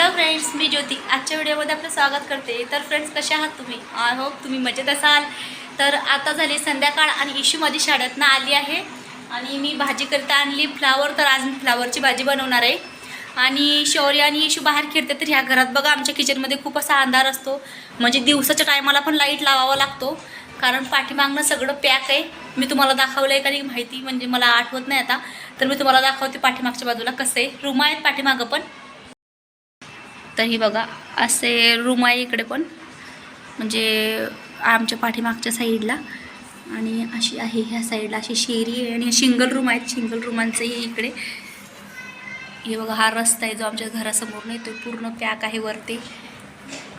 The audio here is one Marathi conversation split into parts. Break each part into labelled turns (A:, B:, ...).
A: हॅलो फ्रेंड्स मी ज्योती. आजच्या व्हिडिओमध्ये आपलं स्वागत करते. तर फ्रेंड्स कसे आहात तुम्ही? आय होप तुम्ही मजेत असाल. तर आता झाली संध्याकाळ आणि इशू माझी शाळेतनं आली आहे. आणि मी भाजी करता आणली. फ्लावर तर आज फ्लावरची भाजी बनवणार आहे. आणि शौर्य आणि इशू बाहेर खेळते तर ह्या घरात बघा आमच्या किचनमध्ये खूप असा अंधार असतो. म्हणजे दिवसाच्या टायमाला पण लाइट लावावा लागतो. कारण पाठीमागनं सगळं पॅक आहे. मी तुम्हाला दाखवलं आहे का माहिती. म्हणजे मला आठवत नाही आता. तर मी तुम्हाला दाखवते पाठीमागच्या बाजूला कसं. आहे रूम आहेत पाठीमागं पण. तर ही बघा असे रूम आहे इकडे पण. म्हणजे आमच्या पाठीमागच्या साईडला. आणि अशी आहे ह्या साईडला अशी शेरी आहे आणि सिंगल रूम आहेत. सिंगल रूमांचंही इकडे. हे बघा हा रस्ता आहे जो आमच्या घरासमोर तो पूर्ण पॅक आहे वरती.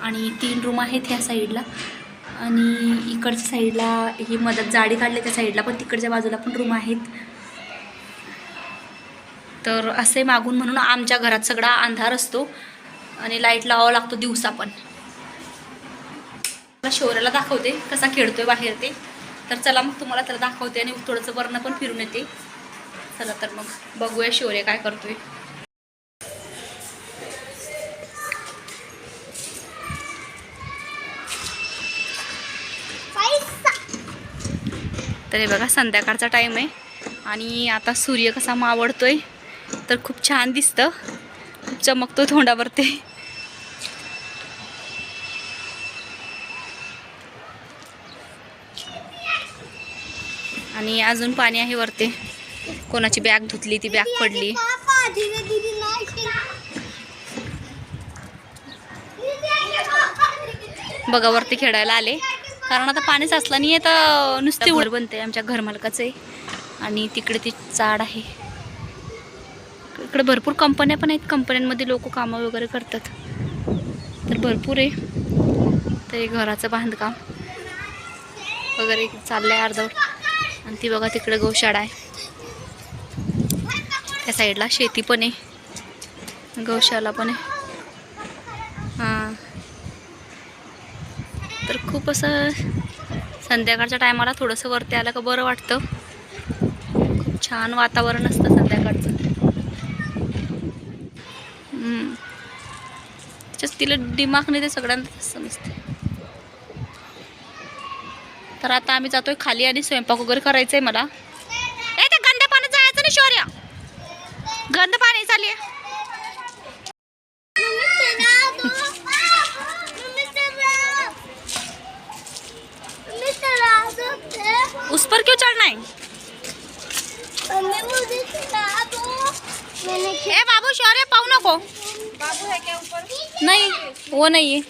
A: आणि तीन रूम आहेत ह्या साईडला. आणि इकडच्या साईडला ही मदत जाडी काढली त्या साईडला पण तिकडच्या बाजूला पण रूम आहेत. तर असे मागून म्हणून आमच्या घरात सगळा अंधार असतो. आणि लाइट लावावा लागतो दिवसा पण. मला शौर्याला दाखवते कसा खेळतोय बाहेर ते. तर चला मग तुम्हाला त्याला दाखवते आणि थोडंसं वर्ण पण फिरून येते. चला तर मग बघूया शौर्य काय करतोय. तर हे बघा संध्याकाळचा टाईम आहे. आणि आता सूर्य कसा मावडतोय तर खूप छान दिसतं. खूप चमकतो तोंडावरती. आणि अजून पाणी आहे वरती. कोणाची बॅग धुतली ती बॅग पडली. बघा वरती खेळायला आले. कारण आता पाणी साचलं नाही आहे तर नुसते वर बनते आमच्या घरमालकाचं आहे. आणि तिकडे ती चाड आहे. इकडे भरपूर कंपन्या पण आहेत. कंपन्यांमध्ये लोक कामं वगैरे करतात. तर भरपूर आहे. तर हे घराचं बांधकाम वगैरे चाललं आहे अर्धवट. आणि ती बघा तिकडे गौशाळा आहे. त्या साईडला शेती पण आहे. गौशाला पण आहे. हां. तर खूप असं संध्याकाळच्या टायमाला थोडंसं वरती आलं का बरं वाटतं. खूप छान वातावरण असतं संध्याकाळचं. हम्म. तिला दिमाग नाही ते सगळ्यांना समजते तर आता आम्ही जातोय खाली आणि स्वयंपाक वगैरे करायचंय मला. ए ते गंद पाण्यात जायचं नाही शौर्य. गंद पाणी चालले उस पर क्यों चढ़ना है? ए बाबू शौर्य पाहू नको.
B: बाबू है क्या ऊपर?
A: नहीं वो नहीं है.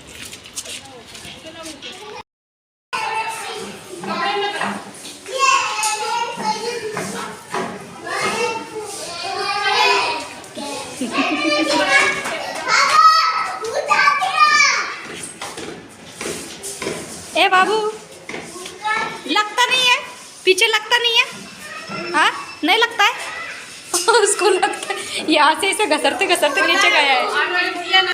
A: ए, बाबू। लगता नहीं है? पीछे लगता नहीं है? हाँ? नहीं लगता है? उसको लगता है। यहाँ से इसे घसरते घसरते नीचे गया है।